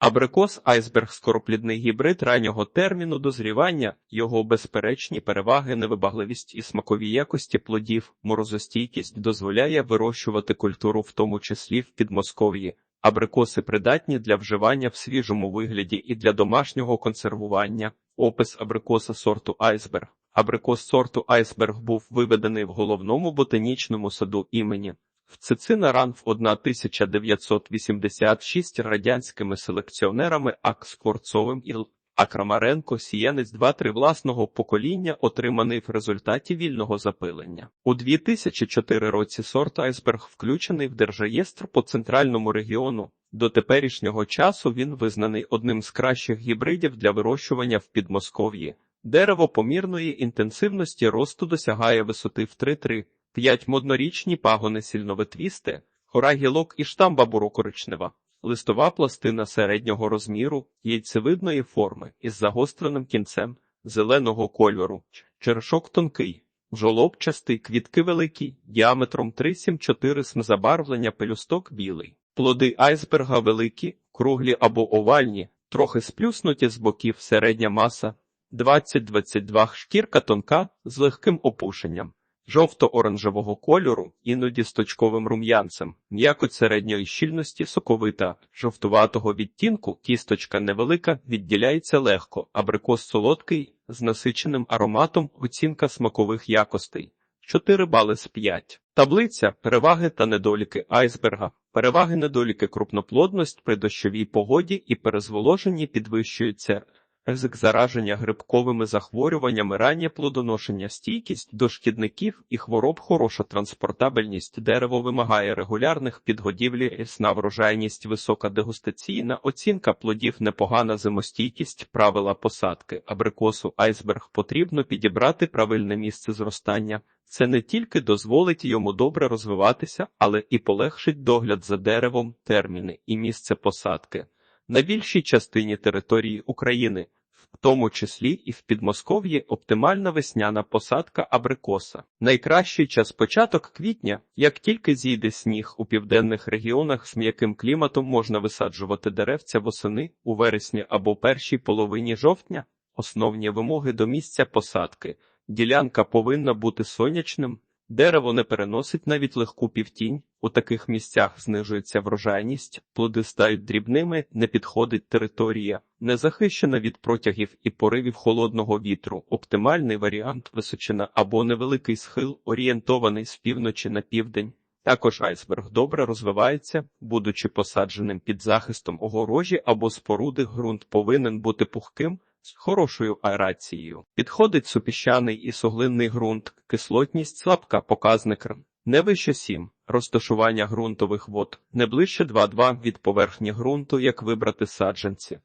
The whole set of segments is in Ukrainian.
Абрикос айсберг скороплідний гібрид раннього терміну дозрівання, його безперечні переваги, невибагливість і смакові якості плодів, морозостійкість дозволяє вирощувати культуру, в тому числі в Підмосков'ї. Абрикоси придатні для вживання в свіжому вигляді і для домашнього консервування. Опис абрикоса сорту айсберг. Абрикос сорту айсберг був виведений в головному ботанічному саду імені в Цицина Ранф 1986 радянськими селекціонерами Ак Скворцовим і Л. А Крамаренко сіянець 2-3 власного покоління, отриманий в результаті вільного запилення. У 2004 році сорт айсберг включений в держреєстр по центральному регіону. До теперішнього часу він визнаний одним з кращих гібридів для вирощування в Підмосков'ї. Дерево помірної інтенсивності росту досягає висоти в 3-3. П'ять моднорічні пагони сильноветвісте, хора гілок і штамба бурокоричнева, листова пластина середнього розміру, яйцевидної форми із загостреним кінцем, зеленого кольору, черешок тонкий, жолобчастий, квітки великі, діаметром 3-7-4 см забарвлення пелюсток білий. Плоди айсберга великі, круглі або овальні, трохи сплюснуті з боків середня маса, 20-22 шкірка тонка з легким опушенням жовто-оранжевого кольору, іноді з точковим рум'янцем, м'якоть середньої щільності соковита, жовтуватого відтінку, кісточка невелика, відділяється легко, абрикос солодкий, з насиченим ароматом, оцінка смакових якостей. 4 бали з 5. Таблиця переваги та недоліки айсберга. Переваги недоліки крупноплодність при дощовій погоді і перезволоженні підвищуються ризик зараження грибковими захворюваннями, раннє плодоношення, стійкість до шкідників і хвороб, хороша транспортабельність дерево вимагає регулярних підгодівлі, ясна врожайність, висока дегустаційна оцінка плодів, непогана зимостійкість, правила посадки, абрикосу, айсберг потрібно підібрати правильне місце зростання. Це не тільки дозволить йому добре розвиватися, але і полегшить догляд за деревом, терміни і місце посадки. На більшій частині території України, в тому числі і в Підмосков'ї, оптимальна весняна посадка абрикоса. Найкращий час початок квітня, як тільки зійде сніг у південних регіонах з м'яким кліматом можна висаджувати деревця восени у вересні або першій половині жовтня. Основні вимоги до місця посадки. Ділянка повинна бути сонячним, Дерево не переносить навіть легку півтінь, у таких місцях знижується врожайність, плоди стають дрібними, не підходить територія, не захищена від протягів і поривів холодного вітру. Оптимальний варіант височина або невеликий схил, орієнтований з півночі на південь. Також айсберг добре розвивається, будучи посадженим під захистом огорожі або споруди, ґрунт повинен бути пухким з хорошою аерацією. Підходить супіщаний і суглинний ґрунт, кислотність слабка, показник. Не вище 7. Розташування ґрунтових вод не ближче 2,2 від поверхні ґрунту, як вибрати саджанці.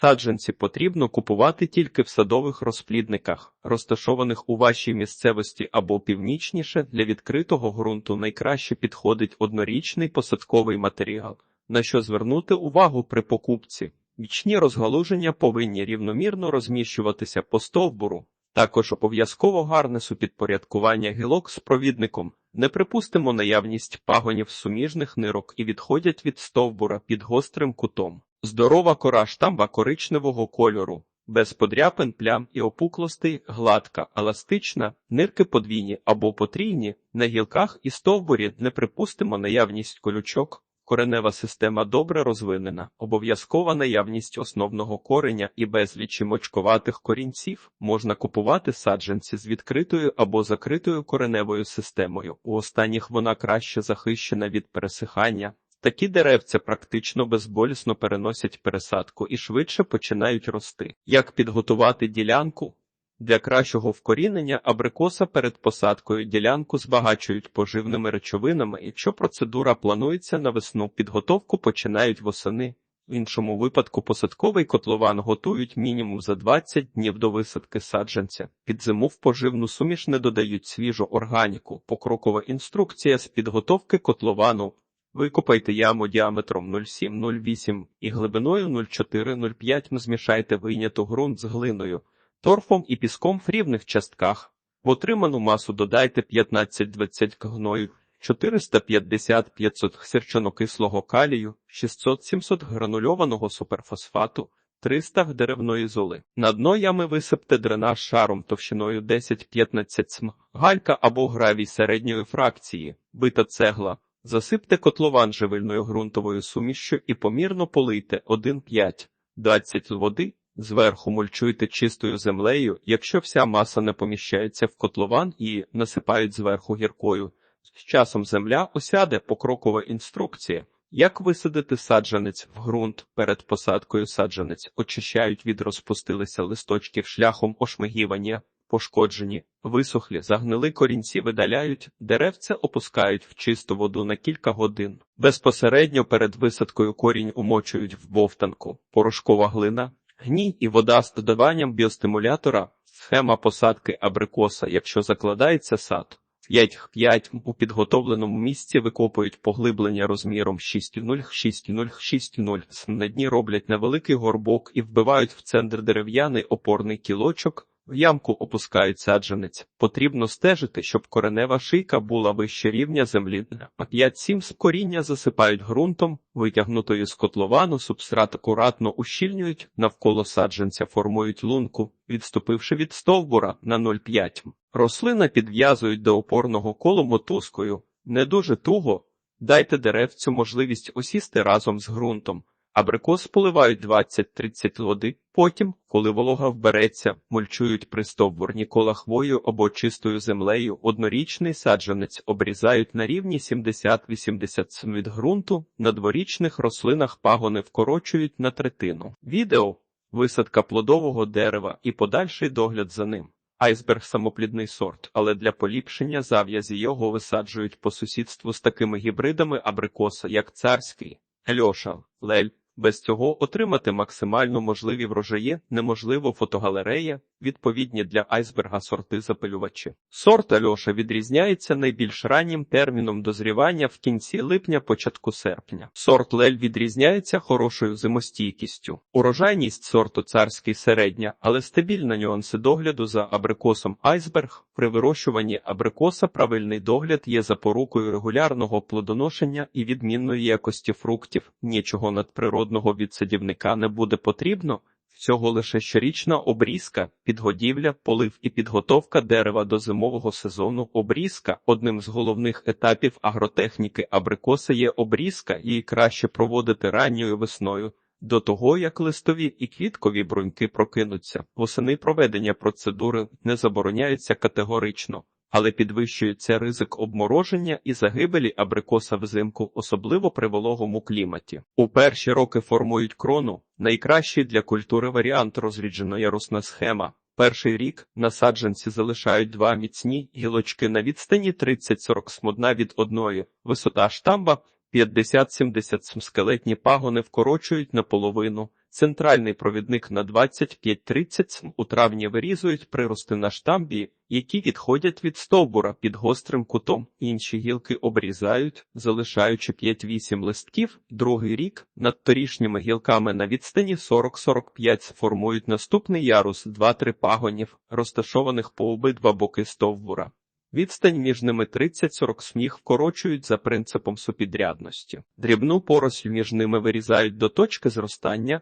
Саджанці потрібно купувати тільки в садових розплідниках, розташованих у вашій місцевості або північніше для відкритого ґрунту найкраще підходить однорічний посадковий матеріал, на що звернути увагу при покупці. Вічні розгалуження повинні рівномірно розміщуватися по стовбуру. Також обов'язково гарне супідпорядкування гілок з провідником. Не припустимо наявність пагонів суміжних нирок і відходять від стовбура під гострим кутом. Здорова кора штамба коричневого кольору, без подряпин, плям і опуклостей, гладка, еластична, нирки подвійні або потрійні, на гілках і стовбурі не припустимо наявність колючок, Коренева система добре розвинена, обов'язкова наявність основного кореня і безлічі мочковатих корінців можна купувати саджанці з відкритою або закритою кореневою системою. У останніх вона краще захищена від пересихання. Такі деревця практично безболісно переносять пересадку і швидше починають рости. Як підготувати ділянку? Для кращого вкорінення абрикоса перед посадкою ділянку збагачують поживними речовинами. Якщо процедура планується на весну, підготовку починають восени. В іншому випадку посадковий котлован готують мінімум за 20 днів до висадки саджанця. Під зиму в поживну суміш не додають свіжу органіку. Покрокова інструкція з підготовки котловану. Викопайте яму діаметром 0,7-0,8 і глибиною 0,4-0,5 змішайте вийняту ґрунт з глиною торфом і піском в рівних частках. В отриману масу додайте 15-20 гною 450-500 сірчанокислого калію, 600-700 гранульованого суперфосфату, 300 деревної золи. На дно ями висипте дренаж шаром товщиною 10-15 см, галька або гравій середньої фракції, бита цегла. Засипте котлован живильною ґрунтовою сумішшю і помірно полийте 1,5-20 води. Зверху мульчуйте чистою землею, якщо вся маса не поміщається в котлован і насипають зверху гіркою. З часом земля осяде покрокова інструкція. Як висадити саджанець в ґрунт перед посадкою саджанець очищають від розпустилися листочків шляхом ошмигівання, пошкоджені, висохлі, загнили корінці видаляють, деревце опускають в чисту воду на кілька годин. Безпосередньо перед висадкою корінь умочують в бовтанку, порошкова глина, гній і вода з додаванням біостимулятора, схема посадки абрикоса, якщо закладається сад. 5-5 у підготовленому місці викопують поглиблення розміром 6,0-6,0-6,0. На дні роблять невеликий горбок і вбивають в центр дерев'яний опорний кілочок. В ямку опускають саджанець. Потрібно стежити, щоб коренева шийка була вище рівня землі. А 5-7 з коріння засипають ґрунтом, витягнутою з котловану, субстрат акуратно ущільнюють, навколо саджанця формують лунку, відступивши від стовбура на 0,5. Рослина підв'язують до опорного колу мотузкою. Не дуже туго. Дайте деревцю можливість осісти разом з ґрунтом. Абрикос поливають 20-30 води. Потім, коли волога вбереться, мульчують пристовбурні кола хвою або чистою землею. Однорічний саджанець обрізають на рівні 70-80 см від ґрунту. На дворічних рослинах пагони вкорочують на третину. Відео висадка плодового дерева і подальший догляд за ним. Айсберг самоплідний сорт, але для поліпшення зав'язі його висаджують по сусідству з такими гібридами абрикоса, як царський, Ельоша, Лель. Без цього отримати максимально можливі врожаї неможливо фотогалерея, відповідні для айсберга сорти запилювачі. Сорт Альоша відрізняється найбільш раннім терміном дозрівання в кінці липня, початку серпня. Сорт Лель відрізняється хорошою зимостійкістю. Урожайність сорту царський середня, але стабільна нюанси догляду за абрикосом айсберг. При вирощуванні абрикоса правильний догляд є запорукою регулярного плодоношення і відмінної якості фруктів. Нічого надприродного від садівника не буде потрібно. Всього лише щорічна обрізка, підгодівля, полив і підготовка дерева до зимового сезону. Обрізка одним з головних етапів агротехніки абрикоса є обрізка, її краще проводити ранньою весною. До того, як листові і квіткові бруньки прокинуться, восени проведення процедури не забороняється категорично, але підвищується ризик обмороження і загибелі абрикоса взимку, особливо при вологому кліматі. У перші роки формують крону, найкращий для культури варіант розріджено-ярусна схема. Перший рік насадженці залишають два міцні гілочки на відстані 30-40 смодна від одної, висота штамба 50-70 см скелетні пагони вкорочують наполовину. Центральний провідник на 25-30 см у травні вирізують прирости на штамбі, які відходять від стовбура під гострим кутом. Інші гілки обрізають, залишаючи 5-8 листків. Другий рік над торішніми гілками на відстані 40-45 формують наступний ярус 2-3 пагонів, розташованих по обидва боки стовбура. Відстань між ними 30-40 сміг вкорочують за принципом супідрядності. Дрібну поросль між ними вирізають до точки зростання.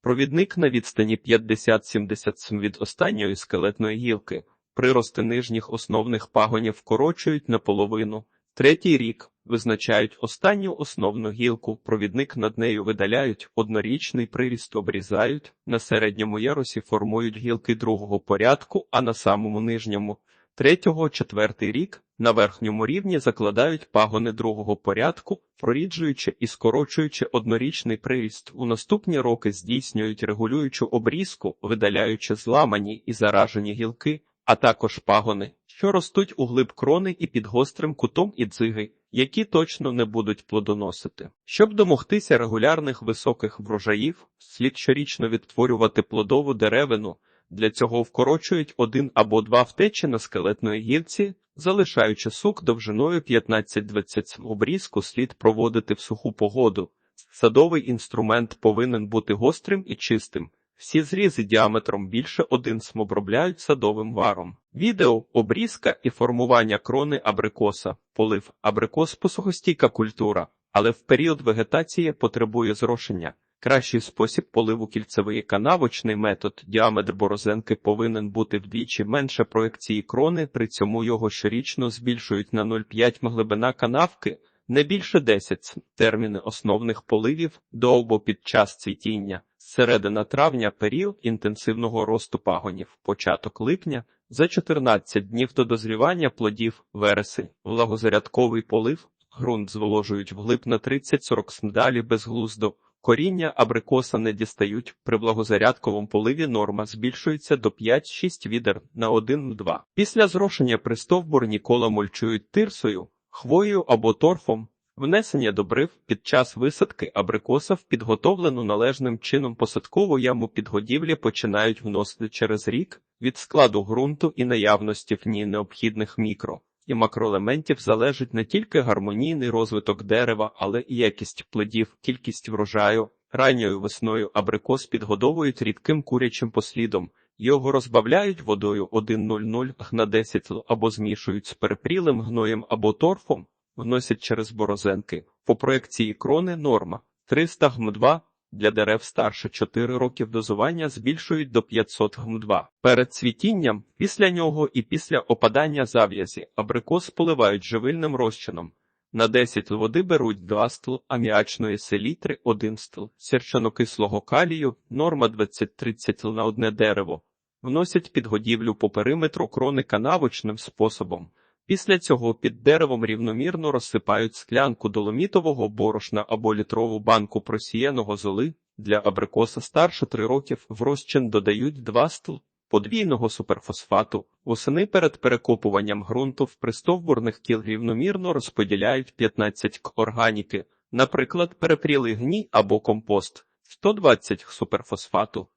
Провідник на відстані 50-70 см від останньої скелетної гілки. Прирости нижніх основних пагонів вкорочують наполовину. Третій рік визначають останню основну гілку, провідник над нею видаляють, однорічний приріст обрізають, на середньому ярусі формують гілки другого порядку, а на самому нижньому Третього-четвертий рік на верхньому рівні закладають пагони другого порядку, проріджуючи і скорочуючи однорічний приріст. У наступні роки здійснюють регулюючу обрізку, видаляючи зламані і заражені гілки, а також пагони, що ростуть у глиб крони і під гострим кутом і дзиги, які точно не будуть плодоносити. Щоб домогтися регулярних високих врожаїв, слід щорічно відтворювати плодову деревину. Для цього вкорочують один або два втечі на скелетної гілці, залишаючи сук довжиною 15-20 обрізку слід проводити в суху погоду. Садовий інструмент повинен бути гострим і чистим. Всі зрізи діаметром більше один см обробляють садовим варом. Відео, обрізка і формування крони абрикоса, полив, абрикос посухостійка культура, але в період вегетації потребує зрошення. Кращий спосіб поливу кільцевий канавочний метод. Діаметр борозенки повинен бути вдвічі менше проекції крони, при цьому його щорічно збільшують на 0,5 глибина канавки, не більше 10 терміни основних поливів довго під час цвітіння. Середина травня період інтенсивного росту пагонів, початок липня, за 14 днів до дозрівання плодів, вересень, влагозарядковий полив, ґрунт зволожують вглиб на 30-40 см, далі безглуздо. Коріння абрикоса не дістають. При благозарядковому поливі норма збільшується до 5-6 відер на 1-2. Після зрошення при стовбур нікола мульчують тирсою, хвоєю або торфом. Внесення добрив під час висадки абрикоса в підготовлену належним чином посадкову яму підгодівлі починають вносити через рік від складу ґрунту і наявності в ній необхідних мікро і макроелементів залежить не тільки гармонійний розвиток дерева, але і якість плодів, кількість врожаю. Ранньою весною абрикос підгодовують рідким курячим послідом. Його розбавляють водою 1,00 на 10 л або змішують з перепрілим гноєм або торфом, вносять через борозенки. По проекції крони норма 300 гм2 для дерев старше 4 років дозування збільшують до 500 гм2. Перед цвітінням, після нього і після опадання зав'язі абрикос поливають живильним розчином. На 10 води беруть 2 стл аміачної селітри 1 стл, сірчанокислого калію, норма 20-30 л на одне дерево. Вносять підгодівлю по периметру крони канавочним способом. Після цього під деревом рівномірно розсипають склянку доломітового борошна або літрову банку просіяного золи. Для абрикоса старше 3 років в розчин додають 2 стл подвійного суперфосфату. Восени перед перекопуванням ґрунту в пристовбурних кіл рівномірно розподіляють 15 к органіки, наприклад, перепрілий гній або компост, 120 суперфосфату.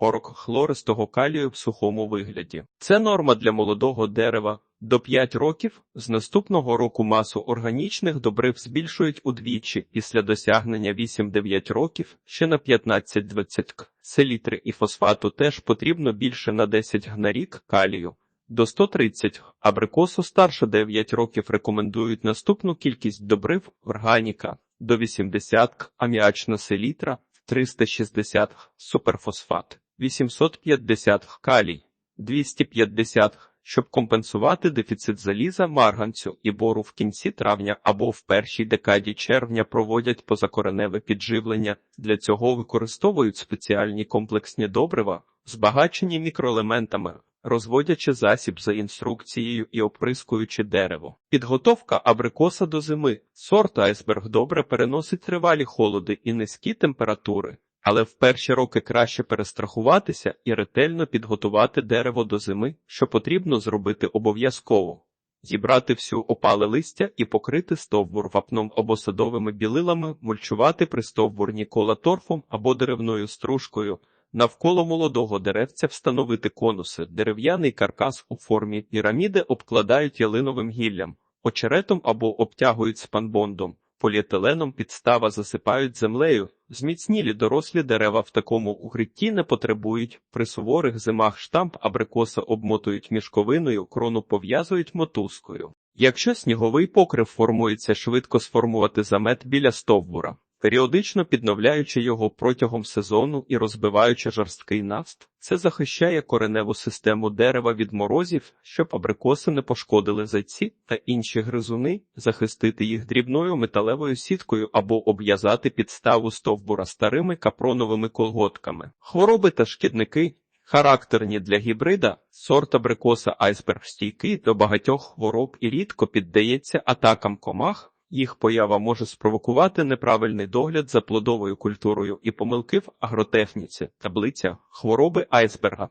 40 хлористого калію в сухому вигляді. Це норма для молодого дерева. До 5 років з наступного року масу органічних добрив збільшують удвічі після досягнення 8-9 років ще на 15-20 к. Селітри і фосфату теж потрібно більше на 10 г на рік калію. До 130 абрикосу старше 9 років рекомендують наступну кількість добрив органіка до 80 к аміачна селітра 360 г суперфосфат 850 г калій 250 г щоб компенсувати дефіцит заліза, марганцю і бору в кінці травня або в першій декаді червня проводять позакореневе підживлення. Для цього використовують спеціальні комплексні добрива, збагачені мікроелементами, розводячи засіб за інструкцією і оприскуючи дерево. Підготовка абрикоса до зими. Сорт айсберг добре переносить тривалі холоди і низькі температури. Але в перші роки краще перестрахуватися і ретельно підготувати дерево до зими, що потрібно зробити обов'язково. Зібрати всю опале листя і покрити стовбур вапном або садовими білилами, мульчувати пристовбурні кола торфом або деревною стружкою, навколо молодого деревця встановити конуси, дерев'яний каркас у формі піраміди обкладають ялиновим гіллям, очеретом або обтягують спанбондом поліетиленом підстава засипають землею. Зміцнілі дорослі дерева в такому укритті не потребують. При суворих зимах штамп абрикоса обмотують мішковиною, крону пов'язують мотузкою. Якщо сніговий покрив формується швидко сформувати замет біля стовбура, періодично підновляючи його протягом сезону і розбиваючи жорсткий наст, це захищає кореневу систему дерева від морозів, щоб абрикоси не пошкодили зайці та інші гризуни, захистити їх дрібною металевою сіткою або обв'язати підставу стовбура старими капроновими колготками. Хвороби та шкідники. Характерні для гібрида, сорт абрикоса айсберг стійкий до багатьох хвороб і рідко піддається атакам комах, їх поява може спровокувати неправильний догляд за плодовою культурою і помилки в агротехніці, таблиця, хвороби айсберга,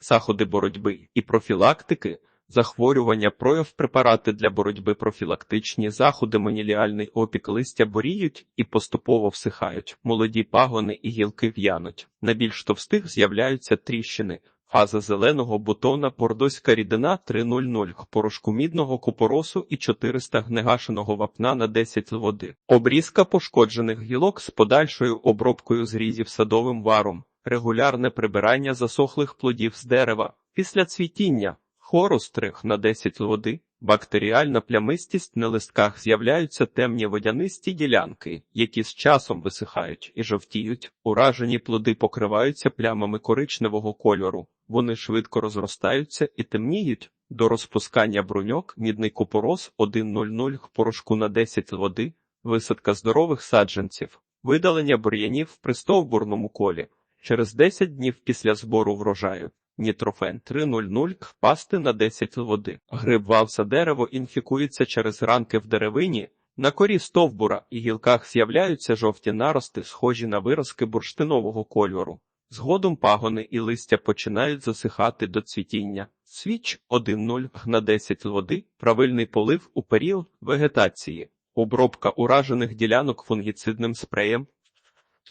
заходи боротьби і профілактики, захворювання прояв препарати для боротьби профілактичні заходи маніліальний опік листя боріють і поступово всихають, молоді пагони і гілки в'януть. На більш товстих з'являються тріщини. Фаза зеленого бутона бордоська рідина 3,00 порошку мідного купоросу і 400 гнегашеного вапна на 10 води. Обрізка пошкоджених гілок з подальшою обробкою зрізів садовим варом, регулярне прибирання засохлих плодів з дерева. Після цвітіння Хорустрих на 10 води. Бактеріальна плямистість на листках з'являються темні водянисті ділянки, які з часом висихають і жовтіють. Уражені плоди покриваються плямами коричневого кольору. Вони швидко розростаються і темніють. До розпускання бруньок мідний купорос 1,00 в порошку на 10 води, висадка здорових саджанців, видалення бур'янів при стовбурному колі. Через 10 днів після збору врожаю. Нітрофен 3,00 пасти на 10 води. Гриб вавса дерево інфікується через ранки в деревині. На корі стовбура і гілках з'являються жовті нарости, схожі на виразки бурштинового кольору. Згодом пагони і листя починають засихати до цвітіння. Свіч 1,0 на 10 води, правильний полив у період вегетації, обробка уражених ділянок фунгіцидним спреєм,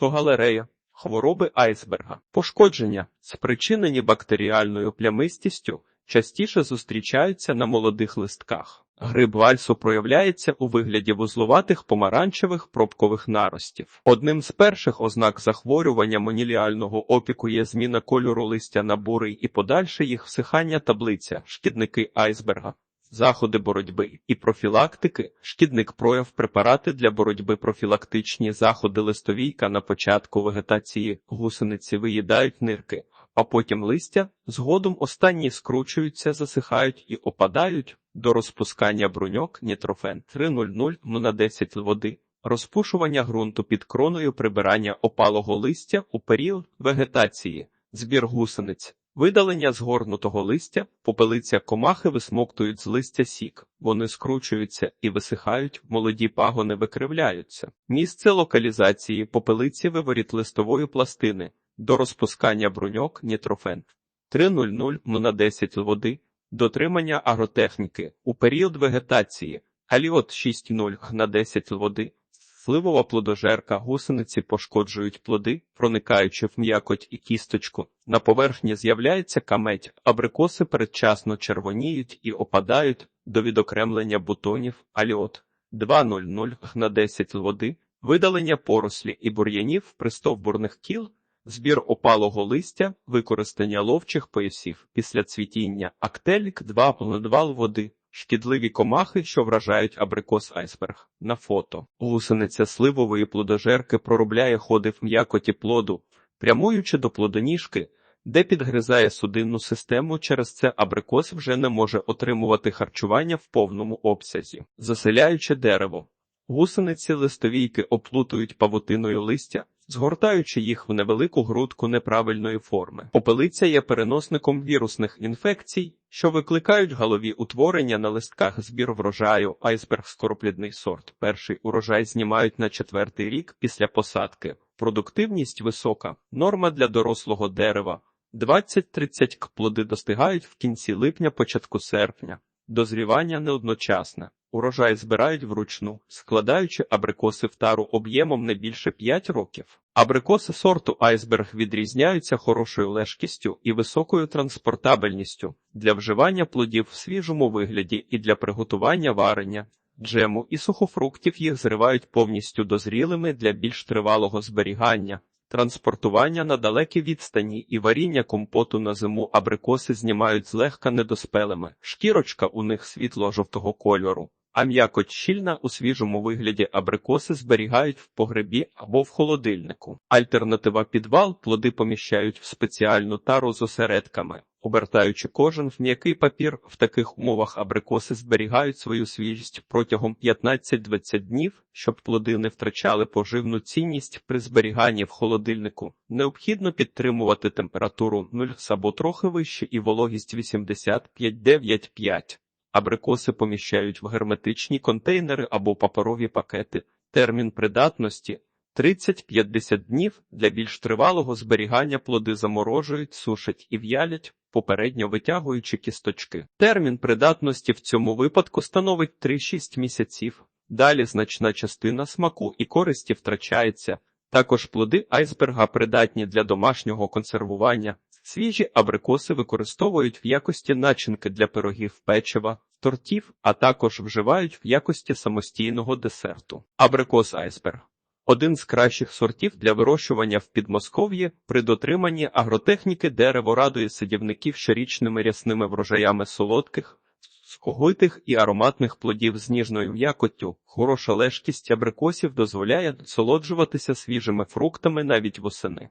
галерея, хвороби айсберга, пошкодження, спричинені бактеріальною плямистістю, частіше зустрічаються на молодих листках. Гриб вальсу проявляється у вигляді вузлуватих помаранчевих пробкових наростів. Одним з перших ознак захворювання моніліального опіку є зміна кольору листя на бурий і подальше їх всихання таблиця, шкідники айсберга. Заходи боротьби і профілактики, шкідник прояв препарати для боротьби профілактичні заходи листовійка на початку вегетації гусениці виїдають нирки, а потім листя, згодом останні скручуються, засихають і опадають до розпускання бруньок нітрофен 3,00 на 10 води, розпушування ґрунту під кроною прибирання опалого листя у період вегетації, збір гусениць. Видалення згорнутого листя, попелиця комахи висмоктують з листя сік, вони скручуються і висихають, молоді пагони викривляються. Місце локалізації. Попелиці виворіт листової пластини, до розпускання бруньок нітрофен. 3,00 на 10 води, дотримання агротехніки у період вегетації, аліот 6,0 на 10 води. Сливова плодожерка гусениці пошкоджують плоди, проникаючи в м'якоть і кісточку. На поверхні з'являється камедь, абрикоси передчасно червоніють і опадають до відокремлення бутонів аліот 2,00 на 10 води, видалення порослі і бур'янів пристовбурних кіл, збір опалого листя, використання ловчих поясів після цвітіння, актелік 2 на 2 води. Шкідливі комахи, що вражають абрикос айсберг. На фото. Гусениця сливової плодожерки проробляє ходи в м'якоті плоду, прямуючи до плодоніжки, де підгризає судинну систему, через це абрикос вже не може отримувати харчування в повному обсязі. Заселяючи дерево. Гусениці листовійки оплутують павутиною листя, згортаючи їх в невелику грудку неправильної форми. Попелиця є переносником вірусних інфекцій, що викликають голові утворення на листках збір врожаю, айсберг скороплідний сорт. Перший урожай знімають на четвертий рік після посадки. Продуктивність висока, норма для дорослого дерева. 20-30 к плоди достигають в кінці липня, початку серпня. Дозрівання неодночасне. Урожай збирають вручну, складаючи абрикоси в тару об'ємом не більше 5 років. Абрикоси сорту айсберг відрізняються хорошою лежкістю і високою транспортабельністю для вживання плодів в свіжому вигляді і для приготування варення, джему і сухофруктів їх зривають повністю дозрілими для більш тривалого зберігання. Транспортування на далекій відстані і варіння компоту на зиму абрикоси знімають злегка недоспелими. Шкірочка у них світло-жовтого кольору, а м'якоть щільна у свіжому вигляді абрикоси зберігають в погребі або в холодильнику. Альтернатива підвал плоди поміщають в спеціальну тару з осередками. Обертаючи кожен в м'який папір, в таких умовах абрикоси зберігають свою свіжість протягом 15-20 днів, щоб плоди не втрачали поживну цінність при зберіганні в холодильнику. Необхідно підтримувати температуру 0 або трохи вище і вологість 85-95. Абрикоси поміщають в герметичні контейнери або паперові пакети. Термін придатності 30-50 днів для більш тривалого зберігання плоди заморожують, сушать і в'ялять, попередньо витягуючи кісточки. Термін придатності в цьому випадку становить 3-6 місяців. Далі значна частина смаку і користі втрачається. Також плоди айсберга придатні для домашнього консервування. Свіжі абрикоси використовують в якості начинки для пирогів печива, тортів, а також вживають в якості самостійного десерту. Абрикос айсберг Один з кращих сортів для вирощування в Підмосков'ї при дотриманні агротехніки дерево радує садівників щорічними рясними врожаями солодких, суховитих і ароматних плодів з ніжною м'якоттю. Хороша лежкість абрикосів дозволяє насолоджуватися свіжими фруктами навіть восени.